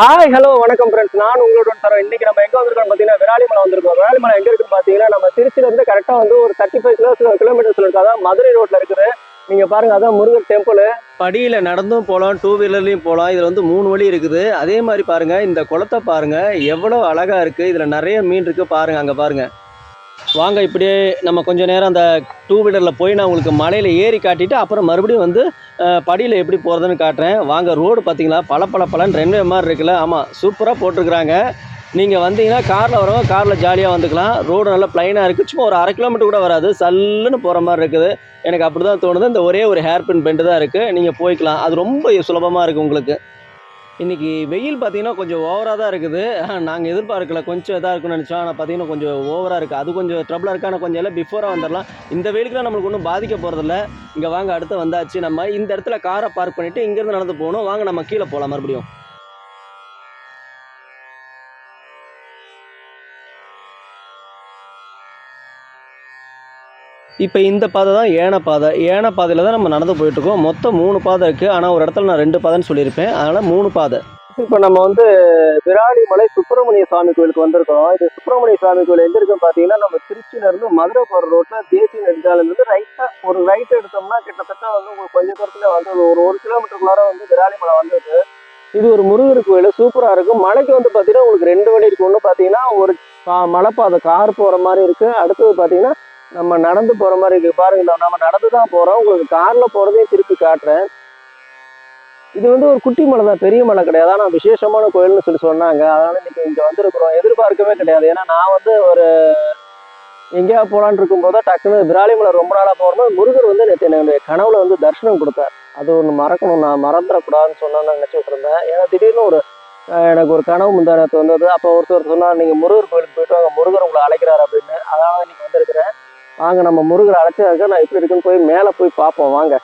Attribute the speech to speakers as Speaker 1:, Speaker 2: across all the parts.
Speaker 1: Hi hello வணக்கம் friends நான் உங்களோட தரோம். இன்னைக்கு நம்ம எங்க வந்திருக்கோம் பார்த்தீங்கன்னா விராலிமலை வந்திருக்கோம். விராலிமலை எங்க இருக்குன்னு பார்த்தீங்கன்னா நம்ம திருச்சியில இருந்து கரெக்டாக வந்து ஒரு தேர்ட்டி ஃபைவ் கிலோ கிலோமீட்டர்ஸ்ல இருக்கு அதான் மதுரை ரோட்ல இருக்குது. நீங்க பாருங்க அதான் முருகன் டெம்பிள் படியில நடந்தும் போகலாம் டூ வீலர்லேயும் போகலாம். இதுல வந்து மூணு வழி இருக்குது. அதே மாதிரி பாருங்க இந்த குளத்தை பாருங்க எவ்வளவு அழகா இருக்கு. இதுல நிறைய மீன் இருக்கு. பாருங்க அங்க பாருங்க. வாங்க இப்படியே நம்ம கொஞ்சம் நேரம் அந்த டூ வீலரில் போய் நான் உங்களுக்கு மலையில் ஏறி காட்டிட்டு அப்புறம் மறுபடியும் வந்து படியில் எப்படி போகிறதுன்னு காட்டுறேன். வாங்க ரோடு பார்த்தீங்களா? பல பல பலன் ரெண்டு மாதிரி இருக்குல்ல. ஆமாம் சூப்பராக போட்டிருக்கிறாங்க. நீங்கள் வந்தீங்கன்னா காரில் வரவங்க காரில் ஜாலியாக வந்துக்கலாம். ரோடு நல்லா ப்ளைனாக இருக்குது சும்மா ஒரு அரை கிலோமீட்டர் கூட வராது. சல்லுன்னு போகிற மாதிரி இருக்குது. எனக்கு அப்படி தான் தோணுது. இந்த ஒரே ஒரு ஹேர் பின் பெண்டு தான் இருக்குது நீங்கள் போய்க்கலாம். அது ரொம்ப சுலபமாக இருக்குது உங்களுக்கு. இன்றைக்கி வெயில் பார்த்தீங்கன்னா கொஞ்சம் ஓவராக தான் இருக்குது. நாங்கள் எதிர்பார்க்கல கொஞ்சம் இதாக இருக்குன்னு நினச்சோம். ஆனால் பார்த்தீங்கன்னா கொஞ்சம் ஓவராக இருக்குது அது கொஞ்சம் ட்ரபிளாக இருக்கு. ஆனால் கொஞ்சம் எல்லாம் பிஃபோராக வந்துடலாம். இந்த வெயிலுக்குலாம் நம்மளுக்கு ஒன்றும் பாதிக்க போகிறதில்ல இங்கே வாங்க அடுத்து வந்தாச்சு. நம்ம இந்த இடத்துல காரை பார்க் பண்ணிவிட்டு இங்கேருந்து நடந்து போகணும். வாங்க நம்ம கீழே போகலாம் மறுபடியும். இப்போ இந்த பாதை தான் ஏன பாதை. ஏன பாதையில் தான் நம்ம நடந்து போயிட்டுருக்கோம். மொத்தம் மூணு பாதை இருக்குது ஆனால் ஒரு இடத்துல நான் ரெண்டு பாதைன்னு சொல்லியிருப்பேன். அதனால் மூணு பாதை. இப்போ நம்ம வந்து விராலிமலை சுப்பிரமணிய சுவாமி கோயிலுக்கு வந்திருக்கோம் இது சுப்பிரமணிய சுவாமி கோயில் எங்கே இருக்குன்னு பார்த்தீங்கன்னா நம்ம திருச்சியிலேருந்து மதுரை போகிற ரோட்டில் தேசிய நெடுஞ்சாலையிலேருந்து ரைட்டாக ஒரு ரைட் எடுத்தோம்னா கிட்டத்தட்ட வந்து உங்களுக்கு கொஞ்ச தூரத்தில் வந்து ஒரு ஒரு கிலோமீட்டருக்குள்ளார வந்து விராலிமலை வந்தது இது ஒரு முருகர் கோயில். சூப்பராக இருக்கும். மலைக்கு வந்து பார்த்தீங்கன்னா உங்களுக்கு ரெண்டு வழி இருக்கு. ஒன்று பார்த்தீங்கன்னா ஒரு மலைப்பாதை கார் போகிற மாதிரி இருக்குது அடுத்தது பார்த்தீங்கன்னா நம்ம நடந்து போகிற மாதிரி இருக்குது பாருங்க நம்ம நடந்து தான் போகிறோம் உங்களுக்கு காரில் போகிறதையும் திருப்பி காட்டுறேன். இது வந்து ஒரு குட்டி மலை தான் பெரிய மலை கிடையாது. ஆனால் விசேஷமான கோயில்னு சொல்லி சொன்னாங்க. அதனால் இன்றைக்கி இங்கே வந்திருக்கிறோம். எதிர்பார்க்கவே கிடையாது. ஏன்னா நான் வந்து ஒரு எங்கேயா போகலான்னு இருக்கும்போது டக்குன்னு விராலிமலை ரொம்ப நாளாக போகும்போது முருகர் வந்து நேற்று என்னுடைய கனவுல வந்து தரிசனம் கொடுத்தார். அது ஒன்று மறக்கணும். நான் மறந்துடக்கூடாதுன்னு நான் நினச்சிட்டு இருந்தேன். ஏன்னா திடீர்னு ஒரு எனக்கு ஒரு கனவு முந்தானத்து வந்தது. அப்போ ஒருத்தர் சொன்னார் நீங்கள் முருகர் கோயிலுக்கு போயிட்டு வாங்க. முருகர் உங்களை அழைக்கிறார் அப்படின்னு. அதனால இன்னைக்கு வந்திருக்கிறேன். வாங்க நம்ம முருகர் அழைச்சாக்க நான் எப்படி இருக்குன்னு போய் மேலே போய் பார்ப்போம். வாங்க.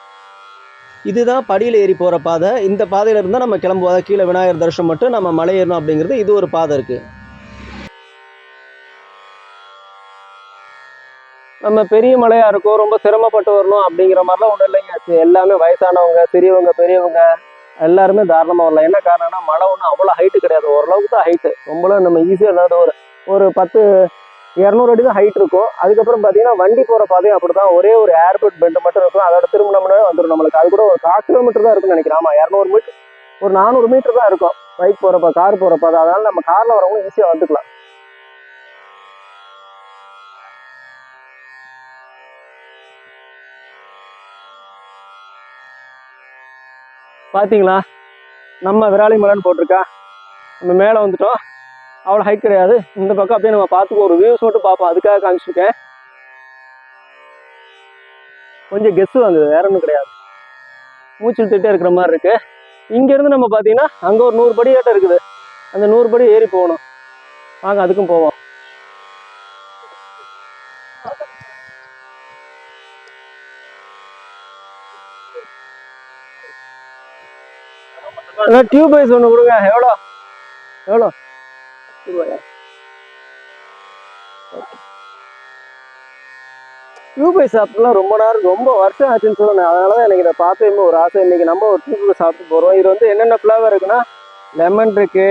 Speaker 1: இதுதான் படியில் ஏறி போகிற பாதை. இந்த பாதையில இருந்தால் நம்ம கிளம்புவதா கீழே விநாயகர் தரிசனம் மட்டும் நம்ம மலை ஏறணும் அப்படிங்கிறது இது ஒரு பாதை இருக்கு. நம்ம பெரிய மலையா இருக்கும் ரொம்ப சிரமப்பட்டு வரணும் அப்படிங்கிற மாதிரிலாம் ஒன்றும் இல்லைங்க. எல்லாமே வயசானவங்க பெரியவங்க பெரியவங்க எல்லாருமே தாராளமாக வரலாம். என்ன காரணம்னா மலை ஒன்றும் அவ்வளோ ஹைட்டு கிடையாது. ஓரளவுக்கு தான் ஹைட்டு ரொம்பலாம் நம்ம ஈஸியாக இல்லாத ஒரு ஒரு பத்து இரநூறு அடி தான் ஹைட் இருக்கும். அதுக்கப்புறம் பார்த்தீங்கன்னா வண்டி போகிற பாதையும் அப்படி தான் ஒரே ஒரு ஏர்போர்ட் பெண்ட் மட்டும் இருக்கும் அதோட திரும்பினோம்னா வந்துடும் நம்மளுக்கு. அது கூட ஒரு கால் கிலோமீட்டர் தான் இருக்கும்னு நினைக்கிறேன். ஆமாம் இரநூறு மீட்டர் ஒரு நானூறு மீட்டர் தான் இருக்கும். பைக் போகிறப்ப கார் போகிறப்ப அதனால நம்ம காரில் வரவங்க ஈஸியாக வந்துக்கலாம். பார்த்தீங்களா நம்ம விராலி மலைன்னு போட்டிருக்கா. நம்ம மேலே வந்துட்டோம். அவ்வளோ ஹைட் கிடையாது. இந்த பக்கம் அப்படியே நம்ம பார்த்துக்கோ ஒரு வியூஸ் மட்டும் பார்ப்போம். அதுக்காக காமிச்சிருக்கேன். கொஞ்சம் கெஸ்ஸு வந்தது. வேற ஒன்றும் கிடையாது. மூச்சு திட்டே இருக்கிற மாதிரி இருக்குது இங்கேருந்து நம்ம பார்த்தீங்கன்னா அங்கே ஒரு நூறு படி ஏட்டம் இருக்குது. அந்த நூறு படி ஏறி போகணும். வாங்க அதுக்கும் போவோம். டியூப் வைஸ் ஒன்று கொடுங்க. எவ்வளோ? எவ்வளோ? டியூபை சாப்பிட்டுலாம் ரொம்ப நேரம் ரொம்ப வருஷம் ஆச்சுன்னு சொல்லுவேன் அதனால தான் எனக்கு இதை பார்த்து ஒரு ஆசை. இன்னைக்கு நம்ம ஒரு டியூபை சாப்பிட்டு போகிறோம் இது வந்து என்னென்ன ஃப்ளேவர் இருக்குன்னா லெமன் இருக்கு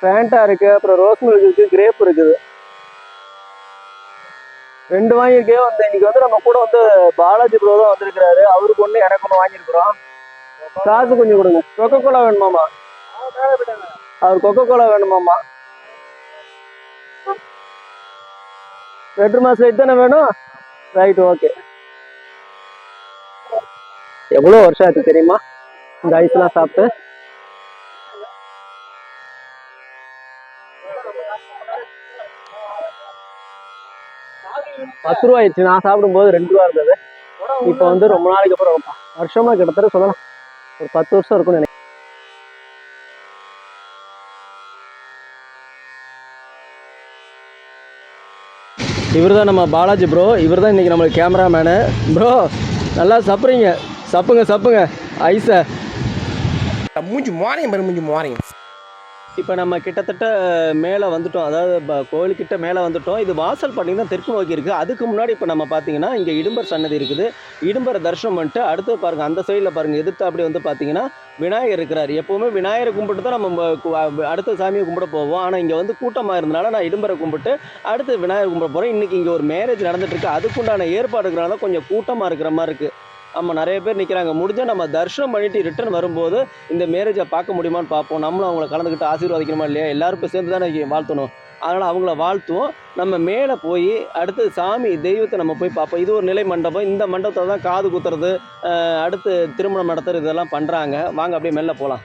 Speaker 1: ஃபேண்டா இருக்கு அப்புறம் ரோஸ் மில்க் இருக்கு கிரேப் இருக்குது. ரெண்டு வாங்கியிருக்கே வந்து இன்னைக்கு வந்து நம்ம கூட வந்து பாலாஜி ப்ரோ தான் வந்திருக்கிறாரு. அவருக்கு ஒன்று எனக்கு ஒன்று வாங்கியிருக்கிறோம். காசு கொஞ்சம் கொடுங்க. கொக்கோ கோலா வேணுமாமா அவர் கொக்கோ கோலா வேணுமாமா பெட்ரூம் மாஸ் லைட் தானே வேணும்? ரைட் ஓகே எவ்வளோ வருஷம் ஆச்சு தெரியுமா? இந்த ஐஸ்லாம் சாப்பிட்டு? பத்து ரூபா ஆயிடுச்சு. நான் சாப்பிடும்போது ரெண்டு ரூபா இருந்தது. இப்போ வந்து ரொம்ப நாளைக்கு அப்புறம் வருஷமா கிட்டத்தட்ட சொல்லலாம். ஒரு பத்து வருஷம் இருக்கும்னு நினைக்கிறேன். இவர் தான் நம்ம பாலாஜி ப்ரோ இவர் தான் இன்றைக்கி நம்மளுக்கு கேமராமேனு ப்ரோ நல்லா சப்புறீங்க சப்புங்க சப்புங்க ஐஸை.
Speaker 2: மூஞ்சி மாறியும் பாரு மூஞ்சி மாறியும்
Speaker 1: இப்போ நம்ம கிட்டத்தட்ட மேலே வந்துட்டோம். அதாவது இப்போ கோயிலுக்கிட்ட மேலே வந்துட்டோம். இது வாசல் பார்த்தீங்கன்னா தெற்கு நோக்கி இருக்குது. அதுக்கு முன்னாடி இப்போ நம்ம பார்த்தீங்கன்னா இங்கே இடும்பர் சன்னதி இருக்குது. இடும்பரை தரிசனம் பண்ணிட்டு அடுத்து பாருங்கள் அந்த சைடில் பாருங்கள் எதிர்த்து அப்படி வந்து பார்த்தீங்கன்னா விநாயகர் இருக்கிறார். எப்போவுமே விநாயகரை கும்பிட்டு தான் நம்ம அடுத்த சாமியை கும்பிட போவோம். ஆனால் இங்கே வந்து கூட்டமாக இருந்தனால நான் இடும்பரை கும்பிட்டு அடுத்து விநாயகர் கும்பிட போகிறேன் இன்றைக்கி இங்கே ஒரு மேரேஜ் நடந்துகிட்ருக்கு அதுக்குண்டான ஏற்பாடு கொஞ்சம் கூட்டமாக இருக்கிற மாதிரி இருக்குது ஆமாம் நிறைய பேர் நிற்கிறாங்க முடிஞ்சால் நம்ம தர்ஷனம் பண்ணிட்டு ரிட்டர்ன் வரும்போது இந்த மேரேஜை பார்க்க முடியுமான்னு பார்ப்போம். நம்மளும் அவங்கள கலந்துக்கிட்டு ஆசீர்வாதிக்கணுமா இல்லையா? எல்லாருக்கும் சேர்ந்து தானே வாழ்த்தணும். அதனால் அவங்கள வாழ்த்துவோம். நம்ம மேலே போய் அடுத்து சாமி தெய்வத்தை நம்ம போய் பார்ப்போம். இது ஒரு நிலை மண்டபம் இந்த மண்டபத்தில் தான் காது குத்துறது அடுத்து திருமணம் நடத்துறது இதெல்லாம் பண்ணுறாங்க வாங்க அப்படியே மேலே போகலாம்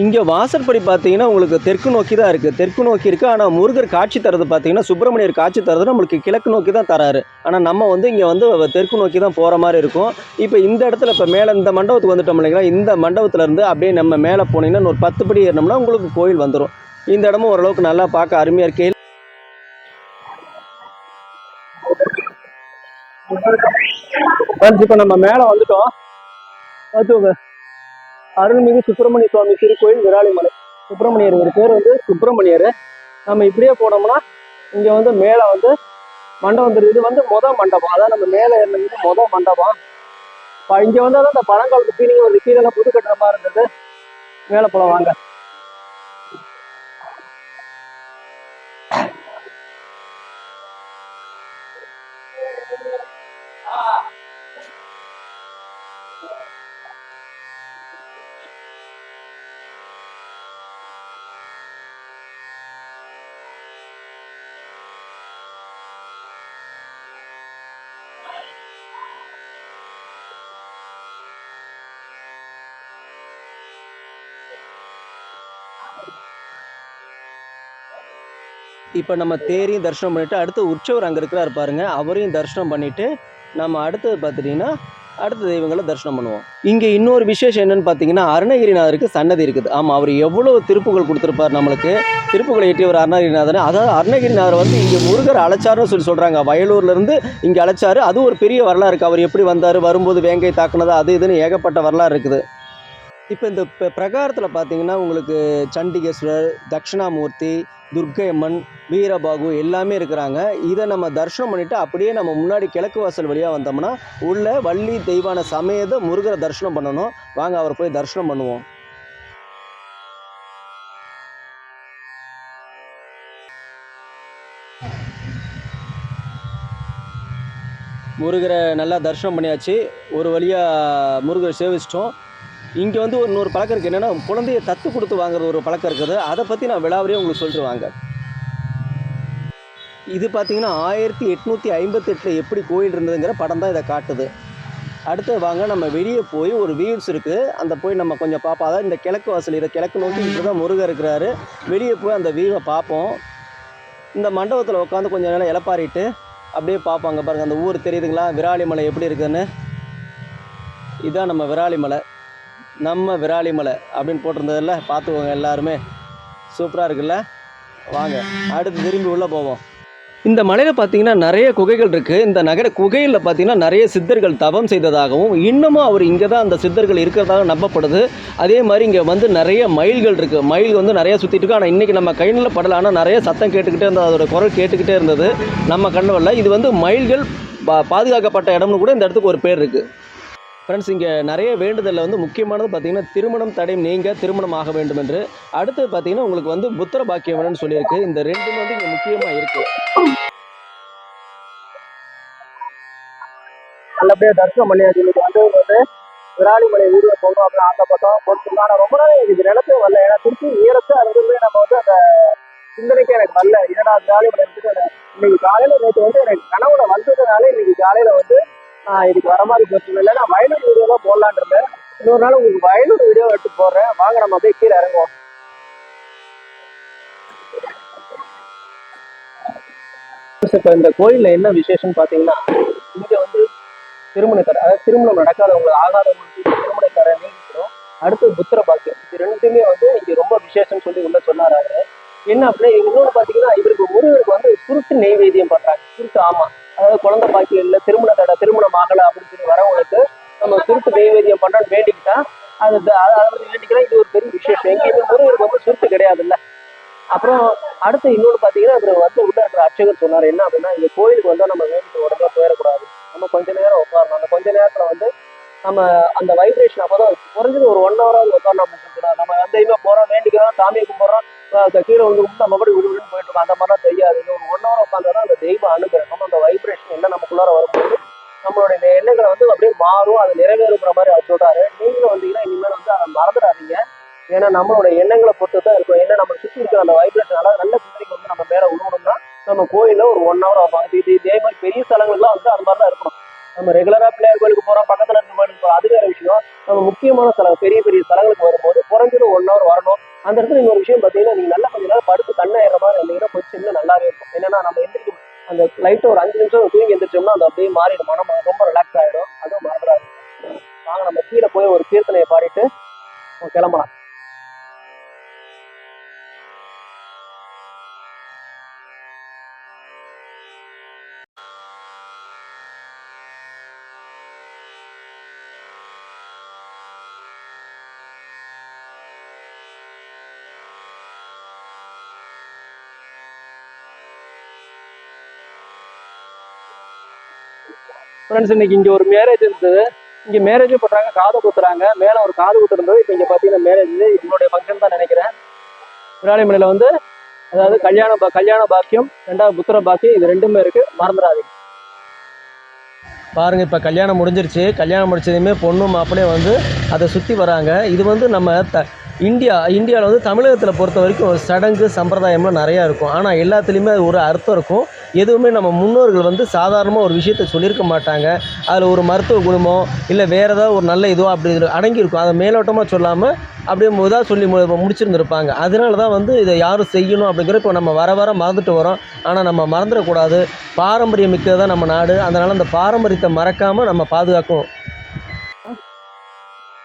Speaker 1: இங்கே வாசற்படி பார்த்தீங்கன்னா உங்களுக்கு தெற்கு நோக்கி தான் இருக்குது தெற்கு நோக்கி இருக்குது ஆனால் முருகர் காட்சி தரது பார்த்தீங்கன்னா சுப்பிரமணியர் காட்சி தரது நம்மளுக்கு கிழக்கு நோக்கி தான் தராரு. ஆனால் நம்ம வந்து இங்கே வந்து தெற்கு நோக்கி தான் போகிற மாதிரி இருக்கும். இப்போ இந்த இடத்துல இப்போ மேலே இந்த மண்டபத்துக்கு வந்துட்டோம் இல்லைங்களா? இந்த மண்டபத்துல இருந்து அப்படியே நம்ம மேலே போனீங்கன்னா ஒரு பத்து படி ஏறினோம்னா உங்களுக்கு கோயில் வந்துடும் இந்த இடமும் ஓரளவுக்கு நல்லா பார்க்க அருமையாக இருக்கு. இப்போ நம்ம மேலே வந்துட்டோம். பார்த்துக்கோங்க. அருள்மிகு சுப்பிரமணிய சுவாமி திருக்கோயில் விராலிமலை. சுப்பிரமணியர் ஒரு பேர் வந்து சுப்பிரமணியர். நம்ம இப்படியே போனோம்னா இங்கே வந்து மேலே வந்து மண்டபம் தெரியுது. இது வந்து மொத மண்டபம். அதான் நம்ம மேலே இருந்தது மொத மண்டபம். இங்கே வந்து அதான் இந்த பழங்காலத்து ஃபீலிங் ஒரு கீழே புது கட்டுற மாதிரி இருந்தது. மேலே போகலாம் வாங்க. இப்போ நம்ம தேரையும் தரிசனம் பண்ணிவிட்டு அடுத்து உற்சவர் அங்கே இருக்கிறார் பாருங்கள் அவரையும் தரிசனம் பண்ணிவிட்டு நம்ம அடுத்தது பார்த்துட்டிங்கன்னா அடுத்த தெய்வங்களை தரிசனம் பண்ணுவோம். இங்கே இன்னொரு விசேஷம் என்னன்னு பார்த்தீங்கன்னா அருணகிரிநாதருக்கு சன்னதி இருக்குது. ஆமாம் அவர் எவ்வளோ திருப்புகள் கொடுத்துருப்பார் நம்மளுக்கு. திருப்புகளை எட்டியவர் அருணகிரிநாதர். அதாவது அருணகிரிநாதர் வந்து இங்கே முருகர் அழைச்சாருன்னு சொல்லி சொல்கிறாங்க வயலூர்லேருந்து இங்கே அழைச்சாரு. அது ஒரு பெரிய வரலாறு இருக்குது அவர் எப்படி வந்தார் வரும்போது வேங்கை தாக்குனது அது இதுன்னு ஏகப்பட்ட வரலாறு இருக்குது. இப்போ இந்த ப- பிரகாரத்தில் பார்த்தீங்கன்னா உங்களுக்கு சண்டிகேஸ்வரர் தட்சிணாமூர்த்தி துர்க்கையம்மன் வீரபாகு எல்லாமே இருக்கிறாங்க. இதை நம்ம தரிசனம் பண்ணிவிட்டு அப்படியே நம்ம முன்னாடி கிழக்கு வாசல் வழியாக வந்தோம்னா உள்ள வள்ளி தெய்வான சமேத முருகரை தரிசனம் பண்ணணும். வாங்க அவர் போய் தரிசனம் பண்ணுவோம். முருகரை நல்லா தரிசனம் பண்ணியாச்சு. ஒரு வழியாக முருகரை சேவிச்சிட்டோம். இங்கே வந்து ஒரு இன்னொரு பழக்கம் இருக்குது என்னென்னா குழந்தைய தத்து கொடுத்து வாங்குற ஒரு பழக்கம் இருக்குது. அதை பற்றி நான் விழாவறியே உங்களுக்கு சொல்லிட்டு வாங்க. இது பார்த்திங்கன்னா ஆயிரத்தி எட்நூற்றி ஐம்பத்தெட்டில் எப்படி கோயில் இருந்ததுங்கிற படம் தான் இதை காட்டுது. அடுத்து வாங்க நம்ம வெளியே போய் ஒரு வீல்ஸ் இருக்குது அந்த போய் நம்ம கொஞ்சம் பார்ப்போம் அதாவது இந்த கிழக்கு வாசல் இதை கிழக்கு நோக்கி இப்படி தான் முருகர் இருக்கிறாரு. வெளியே போய் அந்த வியூவை பார்ப்போம் இந்த மண்டபத்தில் உட்காந்து கொஞ்சம் நேரம் இலப்பாரிட்டு அப்படியே பார்ப்பாங்க பாருங்கள் அந்த ஊர் தெரியுதுங்களா? விராலிமலை எப்படி இருக்குதுன்னு. இதுதான் நம்ம விராலிமலை. நம்ம விராலிமலை அப்படின்னு போட்டிருந்ததில்ல பார்த்துக்கோங்க எல்லாருமே. சூப்பராக இருக்குல்ல? வாங்க அடுத்து திரும்பி உள்ளே போவோம். இந்த மலையில் பார்த்தீங்கன்னா நிறைய குகைகள் இருக்குது இந்த நகர குகையில் பார்த்தீங்கன்னா நிறைய சித்தர்கள் தவம் செய்ததாகவும் இன்னமும் அவர் இங்கே தான் அந்த சித்தர்கள் இருக்கிறதாக நம்பப்படுது. அதே மாதிரி இங்கே வந்து நிறைய மயில்கள் இருக்குது மயில் வந்து நிறைய சுற்றிட்டு இருக்கு. ஆனால் இன்றைக்கி நம்ம கையில் படல. ஆனால் நிறைய சத்தம் கேட்டுக்கிட்டே இருந்தது. அதோட குரல் கேட்டுக்கிட்டே இருந்தது. நம்ம கண்ணு வரல இது வந்து மயில்கள் பா பாதுகாக்கப்பட்ட இடம்னு கூட இந்த இடத்துக்கு ஒரு பேர் இருக்குது ஃப்ரெண்ட்ஸ் இங்கே நிறைய வேண்டுதலில் வந்து முக்கியமானது பார்த்திங்கன்னா திருமணம் தடை நீங்க திருமணம் ஆக வேண்டும் என்று. அடுத்து பார்த்தீங்கன்னா உங்களுக்கு வந்து புத்திர பாக்கியம் வேணும்னு சொல்லியிருக்கு. இந்த ரெண்டுமே வந்து இங்கே முக்கியமாக இருக்குது நல்லபடியாக தர்க்கம் பண்ணியாச்சு இன்னைக்கு வந்து வந்து விராலிமலை வீடியோ போகணும் அப்படின்னு ஆசைப்பட்டோம். போட்டுருந்தோம் ஆனால் ரொம்ப நாள் எனக்கு இது நிலத்தே வரல. ஏன்னா திருப்பி ஈரத்தை அங்கிருந்தே நம்ம வந்து அந்த சிந்தனைக்கே எனக்கு வரல. ஏன்னா விராலிமலை இருக்குது இன்னைக்கு காலையில் நேற்று வந்து எனக்கு கனவுல வந்ததுனால இன்னைக்கு காலையில் வந்து இதுக்கு வர மாதிரி பிரச்சனை இல்லை நான் வயலூர் வீடியோ தான் போடலான் இருந்தேன். இன்னொரு நாள் உங்களுக்கு வயலூர் வீடியோ எடுத்து போடுறேன். வாங்க நம்ம அப்படியே கீழே இறங்குவோம். இப்போ இந்த கோயிலில் என்ன விசேஷம்னு பார்த்தீங்கன்னா இங்கே வந்து திருமணக்கரை அதாவது திருமணம் நடக்காதவங்க ஆகாதவங்களுக்கு திருமணக்கரை நீங்கிக்கிறோம் அடுத்து புத்திர பாக்கியம். இது ரெண்டுமே வந்து இங்கே ரொம்ப விசேஷம்னு சொல்லி உள்ள சொன்னாரு என்ன அப்படின்னா இன்னொன்று பார்த்தீங்கன்னா இவருக்கு முருகருக்கு வந்து சுருட்டு நெய்வேத்தியம் பண்ணுறாங்க சுருட்டு ஆமா. அதாவது குழந்தை பாக்கியம் இல்லை திருமண தடை திருமணம் ஆகலை அப்படின்னு சொல்லி வரவங்களுக்கு நம்ம சுருட்டு நெய்வேத்தியம் பண்ணுறோன்னு வேண்டிக்கிட்டா அது அதை வந்து வேண்டிக்கலாம். இது ஒரு பெரிய விசேஷம். எங்கேயுமே முருகருக்கு வந்து சுருட்டு கிடையாதுல்ல. அப்புறம் அடுத்து இன்னொன்று பார்த்தீங்கன்னா இவர் வந்து உள்ள இருக்கிற அர்ச்சகர் சொன்னார். என்ன அப்படின்னா இந்த கோயிலுக்கு வந்தால் நம்ம வேண்டிட்டு உடனே போயிடக்கூடாது. நம்ம கொஞ்ச நேரம் உட்காரணும். அந்த கொஞ்ச நேரத்தில் வந்து நம்ம அந்த வைப்ரேஷன் அப்போ தான் குறைஞ்சது ஒரு ஒன் ஹவராக உட்காரணும் அப்படின்னு சொல்லிட்டு நம்ம அந்த இன்னும் போகிறோம் வேண்டிக்கிறோம் சாமியை கும்பிட்றோம் கீழே வந்து நம்ம நம்மளோட எண்ணங்களை பொறுத்து தான் இருக்கும். ஏன்னா நம்ம சுற்றி இருக்கிற அந்த வைப்ரேஷனால நல்ல சிந்தனைக்கு வந்து நம்ம மேலே உருவணும்னா நம்ம கோயிலில் ஒரு ஒன் ஹவர் ஆகும். இது இதே மாதிரி பெரிய ஸ்தலங்கள்லாம் வந்து அது மாதிரி தான் இருக்கணும். நம்ம ரெகுலராக பிள்ளையார் கோயிலுக்கு போகிறோம் பக்கத்தில் இருக்க கோயிலுக்கு போகிறோம் அது வேற விஷயம். நம்ம முக்கியமான ஸ்தலம் பெரிய பெரிய ஸ்தலங்களுக்கு வரும்போது குறைஞ்சது ஒன் ஹவர் வரணும். அந்த இடத்துல இன்னொரு விஷயம் பார்த்தீங்கன்னா நீங்கள் நல்லா கொஞ்ச நேரம் படுத்து கண்ணாயிர மாதிரி இருந்தீங்கன்னா கொஞ்சம் இன்னும் நல்லாவே இருக்கும். என்னன்னா நம்ம எந்திரிக்கும் அந்த லைட்டை ஒரு அஞ்சு நிமிஷம் தூங்கி எந்திரிச்சோம்னா அது அப்படியே மாறிடும். மனம் ரொம்ப ரிலாக்ஸ் ஆகிடும் அதுவும் மறந்துடாது வாங்க நம்ம கீழே போய் ஒரு கீர்த்தனையை பாடிட்டு கிளம்பலாம். ஃப்ரெண்ட்ஸ் இன்னைக்கு இங்கே ஒரு மேரேஜ் இருந்தது. இங்கே மேரேஜும் பண்ணுறாங்க காது குத்துறாங்க. மேலே ஒரு காது குத்துறது இப்போ இங்கே பார்த்தீங்கன்னா மேரேஜ் இவங்களுடைய ஃபங்க்ஷன் தான் நினைக்கிறேன். விராலிமலையில் வந்து அதாவது கல்யாண பா கல்யாண பாக்கியம் ரெண்டாவது புத்திர பாக்கியம் இது ரெண்டுமே இருக்கு. மறந்துடாதீங்க. பாருங்க இப்போ கல்யாணம் முடிஞ்சிருச்சு. கல்யாணம் முடிச்சதுமே பொண்ணும் மாப்பிள்ளையும் வந்து அதை சுற்றி வராங்க. இது வந்து நம்ம த இந்தியா இந்தியாவில் வந்து தமிழகத்தில் பொறுத்த வரைக்கும் சடங்கு சம்பிரதாயம்லாம் நிறையா இருக்கும். ஆனால் எல்லாத்துலேயுமே அது ஒரு அர்த்தம் இருக்கும். எதுவுமே நம்ம முன்னோர்கள் வந்து சாதாரணமாக ஒரு விஷயத்தை சொல்லியிருக்க மாட்டாங்க. அதில் ஒரு மருத்துவ குணமோ இல்லை வேறு ஏதாவது ஒரு நல்ல இதுவோ அப்படி இதில் அடங்கியிருக்கும். அதை மேலோட்டமாக சொல்லாமல் அப்படியே இதாக சொல்லி மு முடிச்சிருந்துருப்பாங்க. அதனால தான் வந்து இதை யாரும் செய்யணும் அப்படிங்கிற இப்போ நம்ம வர வர மறந்துட்டு வரோம். ஆனால் நம்ம மறந்துடக்கூடாது. பாரம்பரியம் மிக்கதான் நம்ம நாடு. அதனால் அந்த பாரம்பரியத்தை மறக்காமல் நம்ம பாதுகாக்கணும்.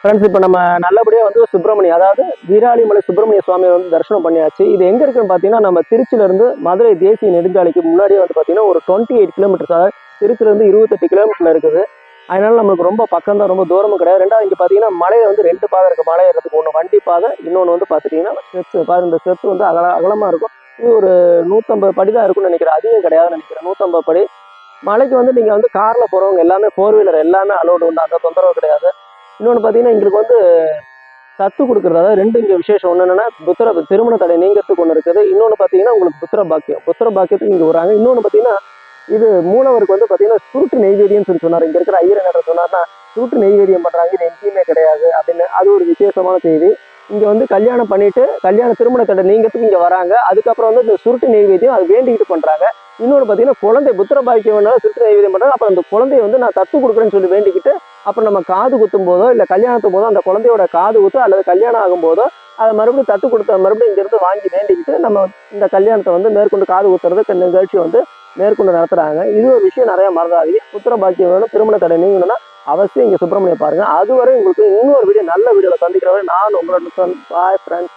Speaker 1: ஃப்ரெண்ட்ஸ் இப்போ நம்ம நல்லபடியாக வந்து சுப்பிரமணியம் அதாவது வீராளிமலை சுப்பிரமணிய சுவாமியை வந்து தரிசனம் பண்ணியாச்சு. இது எங்கே இருக்குன்னு பார்த்தீங்கன்னா நம்ம திருச்சியிலேருந்து மதுரை தேசிய நெடுஞ்சாலைக்கு முன்னாடியே வந்து பார்த்தீங்கன்னா ஒரு டுவெண்ட்டி எயிட் கிலோமீட்டர்ஸ் அதாவது திருச்சியிலேருந்து இருபத்தெட்டு கிலோமீட்டரில் இருக்குது. அதனால நம்மளுக்கு ரொம்ப பக்கம் தான் ரொம்ப தூரமும் கிடையாது. ரெண்டாவது இங்கே பார்த்தீங்கன்னா மலையை வந்து ரெண்டு பாதை இருக்குது மலை ஏறதுக்கு ஒன்று வண்டி பாதை இன்னொன்று வந்து பார்த்துட்டிங்கன்னா ஸ்டெப்ஸ் பாரு இந்த ஸ்டெப்ஸ் வந்து அகல அகலமாக இருக்கும். இது ஒரு நூற்றம்பது படி தான் இருக்கும்னு நினைக்கிறேன். அதிகம் கிடையாதுன்னு நினைக்கிறேன். நூற்றம்பது படி. மலைக்கு வந்து நீங்கள் வந்து காரில் போகிறவங்க எல்லாமே ஃபோர் வீலர் எல்லாமே அலோடு உண்டு. அந்த தொந்தரவு கிடையாது. இன்னொன்று பார்த்தீங்கன்னா எங்களுக்கு வந்து சத்து கொடுக்குறது அதாவது ரெண்டு இங்கே விசேஷம். ஒன்று என்னென்னா புத்திர திருமண தடை நீங்கிறதுக்கு ஒன்று இருக்குது. இன்னொன்று பார்த்தீங்கன்னா உங்களுக்கு புத்திர பாக்கியம். புத்திர பாக்கியத்துக்கு இங்கே வராங்க. இன்னொன்று பார்த்தீங்கன்னா இது மூலவருக்கு வந்து பார்த்தீங்கன்னா சுருட்டு நெய்வேதியம்னு சொல்லி சொன்னார். இங்கே இருக்கிற ஐயர் என்ன சொன்னார்னா சுருட்டு நெய்வேதியம் பண்ணுறாங்க இது எங்கேயுமே கிடையாது அப்படின்னு. அது ஒரு விசேஷமான செய்தி. இங்கே வந்து கல்யாணம் பண்ணிட்டு கல்யாண திருமண தடை நீங்கிறதுக்கு இங்கே வராங்க. அதுக்கப்புறம் வந்து இந்த சுருட்டு நெய்வேத்தியம் அது வேண்டிக்கிட்டு பண்ணுறாங்க இன்னொன்று பார்த்தீங்கன்னா குழந்தை புத்திர பாக்கியம் வேணாலும் சுருட்டு நெய்வேதியம் பண்ணுறாங்க அப்புறம் அந்த குழந்தைய வந்து நான் தத்து கொடுக்குறேன்னு சொல்லி வேண்டிக்கிட்டு அப்புறம் நம்ம காது குத்தும் போதோ இல்லை கல்யாணத்தும் போதோ அந்த குழந்தையோட காது குத்து அல்லது கல்யாணம் ஆகும்போதோ அதை மறுபடியும் தத்து கொடுத்த மறுபடியும் இங்கேருந்து வாங்கி வேண்டிக்கிட்டு நம்ம இந்த கல்யாணத்தை வந்து மேற்கொண்டு காது குத்துறது நிகழ்ச்சி வந்து மேற்கொண்டு நடத்துகிறாங்க இது ஒரு விஷயம் நிறையா மறந்தாதீங்க புத்திர பாக்கியம் வேணும் திருமண தடை நீங்கணும்னா அவசியம் இங்கே சுப்பிரமணியம் பாருங்கள் அதுவரை உங்களுக்கு இன்னொரு வீடியோ நல்ல வீடியோவில் சந்திக்கிறவரை நான் உங்களோட பாய் ஃப்ரெண்ட்ஸ்